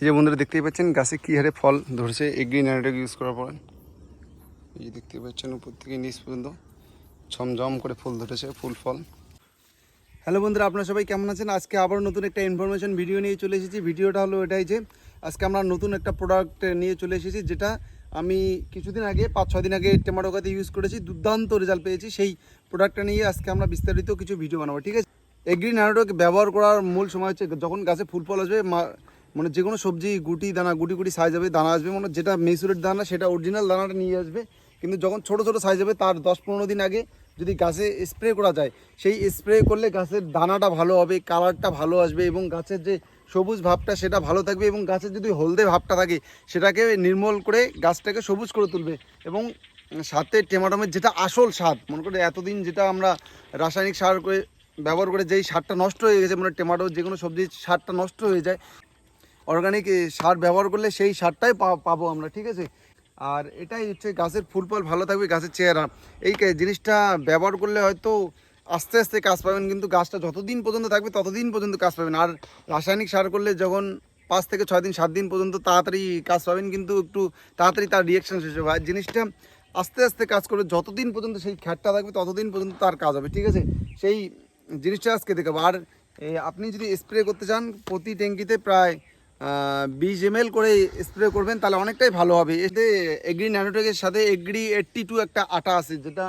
এই যে বন্ধুরা দেখতেই পাচ্ছেন গাছে কী হারে ফল ধরছে এগ্রি ন্যানোটেক ইউজ করার পর। এই যে দেখতে পাচ্ছেন উপর থেকে নিচ পর্যন্ত ঝমঝম করে ফুল ধরেছে, ফুল ফল। হ্যালো বন্ধুরা, আপনারা সবাই কেমন আছেন? আজকে আবার নতুন একটা ইনফরমেশন ভিডিও নিয়ে চলে এসেছি। ভিডিওটা হলো এটাই যে, আজকে আমরা নতুন একটা প্রোডাক্ট নিয়ে চলে এসেছি, যেটা আমি কিছুদিন আগে পাঁচ ছয় দিন আগে টেমাটো গাতে ইউজ করেছি, দুর্দান্ত রেজাল্ট পেয়েছি। সেই প্রোডাক্টটা নিয়ে আজকে আমরা বিস্তারিত কিছু ভিডিও বানাবো, ঠিক আছে? এগ্রি ন্যানোটক ব্যবহার করার মূল সময় হচ্ছে যখন গাছে ফুল ফল আসবে মানে যে কোনো সবজি, গুটি, দানা, গুটি গুটি সাইজ হবে দানা আসবে মানে যেটা মেসুরের দানা, সেটা অরিজিনাল দানাটা নিয়ে আসবে। কিন্তু যখন ছোট ছোট সাইজ হবে, তার দশ পনেরো দিন আগে যদি গাছে স্প্রে করা যায়, সেই স্প্রে করলে গাছের দানাটা ভালো হবে কালারটা ভালো আসবে এবং গাছের যে সবুজ ভাবটা, সেটা ভালো থাকবে এবং গাছের যদি হলদে ভাবটা থাকে, সেটাকে নির্মল করে গাছটাকে সবুজ করে তুলবে এবং সাথে টেমাটোমের যেটা আসল স্বাদ, মনে করে এতদিন যেটা আমরা রাসায়নিক সার করে ব্যবহার করে যেই সারটা নষ্ট হয়ে গেছে মানে টমেটো যে কোনো সবজির সারটা নষ্ট হয়ে যায় অর্গানিক সার ব্যবহার করলে সেই সারটাই পাবো আমরা, ঠিক আছে? আর এটাই হচ্ছে গাছের ফুল ফল ভালো থাকবে, গাছের চেহারা। এই জিনিসটা ব্যবহার করলে হয়তো আস্তে আস্তে কাজ পাবেন, কিন্তু গাছটা যতদিন পর্যন্ত থাকবে, ততদিন পর্যন্ত কাজ পাবেন। আর রাসায়নিক সার করলে যখন পাঁচ থেকে ছয় দিন, সাত দিন পর্যন্ত তাড়াতাড়ি কাজ পাবেন, কিন্তু একটু তাড়াতাড়ি তার রিয়াকশান শেষ হবে। আর জিনিসটা আস্তে আস্তে কাজ করবে, যতদিন পর্যন্ত সেই খ্যাটটা থাকবে, ততদিন পর্যন্ত তার কাজ হবে, ঠিক আছে? সেই জিনিসটা আজকে দেখাবো। আর আপনি যদি স্প্রে করতে চান, প্রতি ট্যাঙ্কিতে প্রায় বিশ এম করে স্প্রে করবেন, তাহলে অনেকটাই ভালো হবে। এতে এগ্রি ন্যানোটেকের সাথে এগ্রি এইট্টি টু একটা আটা আছে, যেটা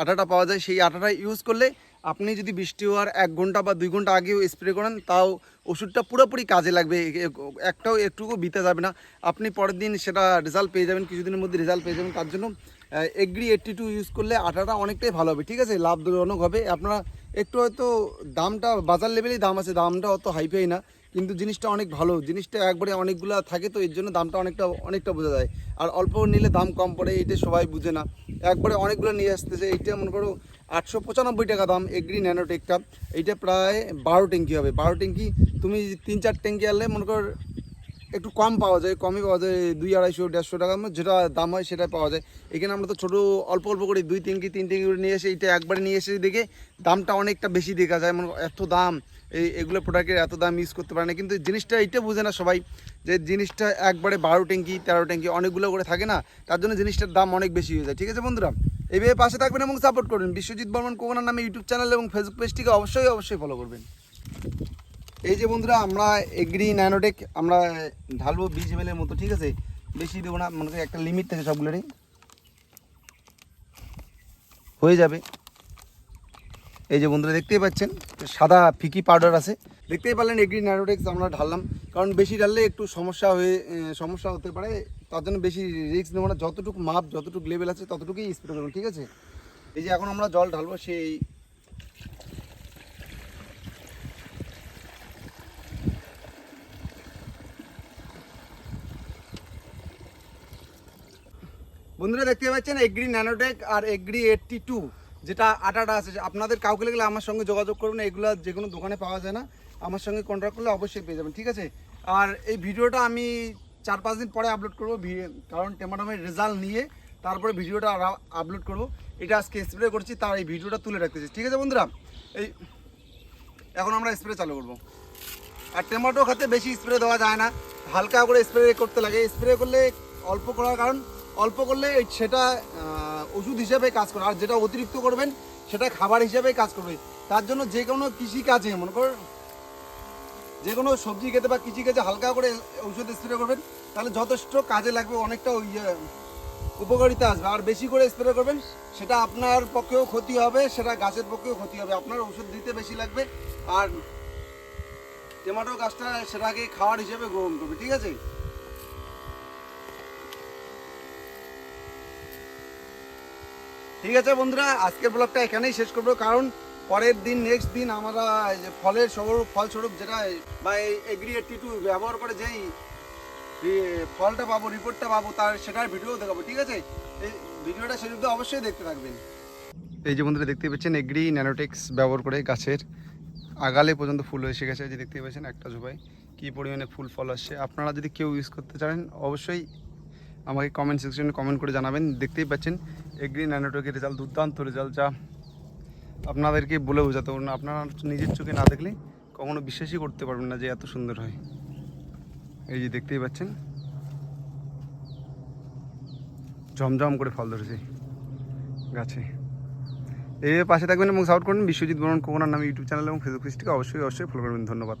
আটাটা পাওয়া যায়, সেই আটাটা ইউজ করলে আপনি যদি বৃষ্টি হওয়ার এক ঘণ্টা বা দুই ঘণ্টা আগেও স্প্রে করেন, তাও ওষুধটা পুরোপুরি কাজে লাগবে একটাও একটুকু বিতে যাবে না। আপনি পরের দিন সেটা রেজাল্ট পেয়ে যাবেন, কিছুদিনের মধ্যে রেজাল্ট পেয়ে যাবেন, তার জন্য এগ্রি এইট্টি টু ইউজ করলে আটাটা অনেকটাই ভালো হবে, ঠিক আছে? লাভজনক হবে। আপনারা একটু হয়তো দামটা, বাজার লেভেলেই দাম আছে, দামটা অত হাইফাই না। কিন্তু জিনিসটা অনেক ভালো। জিনিসটা একবারে অনেকগুলো থাকে তো, এর জন্য দামটা অনেকটা অনেকটা বোঝা যায়। আর অল্প নিলে দাম কম পড়ে, এটা সবাই বুঝে না। একবারে অনেকগুলো নিয়ে আসতেছে, এইটা মনে করো আটশো পঁচানব্বই টাকা দাম এগ্রি ন্যানোটেকটা এইটা প্রায় বারো ট্যাঙ্কি হবে। বারো ট্যাঙ্কি, তুমি তিন চার ট্যাঙ্কি আনলে মনে কর একটু কম পাওয়া যায়, কমই পাওয়া যায় দুই আড়াইশো, দেড়শো মধ্যে যেটা দাম হয় সেটা পাওয়া যায়। এখানে আমরা তো ছোটো, অল্প অল্প করে দুই তিন কি তিন ট্যাঙ্কি করে নিয়ে এসে, এইটা একবারে নিয়ে এসে দেখে দামটা অনেকটা বেশি দেখা যায়। মানে এত দাম এই এগুলো প্রোডাক্টের এত দাম ইউজ করতে পারে না। কিন্তু জিনিসটা এইটা বুঝে না সবাই যে জিনিসটা একবারে বারো ট্যাঙ্কি, তেরো ট্যাঙ্কি অনেকগুলো করে থাকে না, তার জন্য জিনিসটার দাম অনেক বেশি হয়ে যায়। ঠিক আছে বন্ধুরা? এইভাবে পাশে থাকবেন এবং সাপোর্ট করবেন। বিশ্বজিৎ বর্মন কোকোনার নামে ইউটিউব চ্যানেল এবং ফেসবুক পেজটিকে অবশ্যই অবশ্যই ফলো করবেন। এই যে বন্ধুরা, আমরা এগ্রি ন্যানোটেক আমরা ঢালবো বিশ এম মতো, ঠিক আছে? বেশি দেবো না, মনে করি একটা লিমিট থাকে সবগুলোরই। হয়ে যাবে। এই যে বন্ধুরা দেখতেই পাচ্ছেন, সাদা ফিকি পাউডার আছে। দেখতেই পারলেন এগ্রি ন্যানোটেক্স আমরা ঢাললাম, কারণ বেশি ঢাললে একটু সমস্যা হয়ে সমস্যা হতে পারে, তার জন্য বেশি রিস্ক নেব না, যতটুকু মাপ, যতটুকু লেভেল আছে, ততটুকুই স্প্রে করুন ঠিক আছে? এই যে এখন আমরা জল ঢালবো সেই বন্ধুরা দেখতে পাচ্ছেন এগ্রি ন্যানোটেক আর এগ্রি এইটটি টু যেটা আটাটা আছে আপনাদের কাউকে লাগলে আমার সঙ্গে যোগাযোগ করুন এগুলো যে কোনো দোকানে পাওয়া যায় না। আমার সঙ্গে কন্ট্যাক্ট করলে অবশ্যই পেয়ে যাবেন, ঠিক আছে? আর এই ভিডিওটা আমি চার পাঁচ দিন পরে আপলোড করব কারণ টেমাটামের রেজাল্ট নিয়ে তারপরে ভিডিওটা আপলোড করব। এটা আজকে স্প্রে করছি, তার এই ভিডিওটা তুলে রাখতেছি, ঠিক আছে বন্ধুরা? এই, এখন আমরা স্প্রে চালু করব। আর টেমাটো খাতে বেশি স্প্রে দেওয়া যায় না, হালকা করে স্প্রে করতে লাগে। স্প্রে করলে অল্প করার কারণ, অল্প করলে সেটা ওষুধ হিসাবে কাজ করে আর যেটা অতিরিক্ত করবেন সেটা খাবার হিসেবে কাজ করবে। তার জন্য যে কোনো কৃষি কাজে মনে কর যে কোনো সবজি খেতে বা কৃষি কাজে হালকা করে ওষুধ স্প্রে করবেন তাহলে যথেষ্ট কাজে লাগবে অনেকটা ইয়ে, উপকারিতা আসবে। আর বেশি করে স্প্রে করবেন সেটা আপনার পক্ষেও ক্ষতি হবে সেটা গাছের পক্ষেও ক্ষতি হবে। আপনার ওষুধ দিতে বেশি লাগবে আর টমেটো গাছটা সেটাকে খাওয়ার হিসেবে গ্রহণ করবে ঠিক আছে? ঠিক আছে বন্ধুরা, আজকের ব্লগটা এখানেই শেষ করব, কারণ পরের দিন নেক্সট দিন আমরা ফলের স্বরূপ ফলস্বরূপ যেটা বা এগ্রি এইটটি টু ব্যবহার করে যেই ফলটা পাবো রিপোর্টটা পাবো, তার সেটার ভিডিও দেখাবো, ঠিক আছে? এই ভিডিওটা তো অবশ্যই দেখতে থাকবেন। এই যে বন্ধুরা দেখতে পাচ্ছেন, এগ্রি ন্যানোটেক্স ব্যবহার করে গাছের আগালে পর্যন্ত ফুল এসে গেছে যে দেখতে পাচ্ছেন একটা জোপায় কী পরিমাণে ফুল ফল আসছে। আপনারা যদি কেউ ইউজ করতে চান, অবশ্যই আমাকে কমেন্ট সেকশনে কমেন্ট করে জানাবেন। দেখতেই পাচ্ছেন, এগ্রি ন্যানোটেকের রেজাল্ট দুর্দান্ত রেজাল্ট যা আপনাদেরকে বলে বোঝাতে পারবেন আপনারা নিজের চোখে না দেখলে কখনো বিশ্বাসই করতে পারবেন না যে এত সুন্দর হয়। এই যে দেখতেই পাচ্ছেন ঝমঝম করে ফল ধরেছে গাছে। এই পাশে থাকবেন এবং সাপোর্ট করবেন বিশ্বজিৎ বরণ কোকোনার নামে ইউটিউব চ্যানেল এবং ফেসবুক পেজটিকে অবশ্যই অবশ্যই ফলো করবেন। ধন্যবাদ।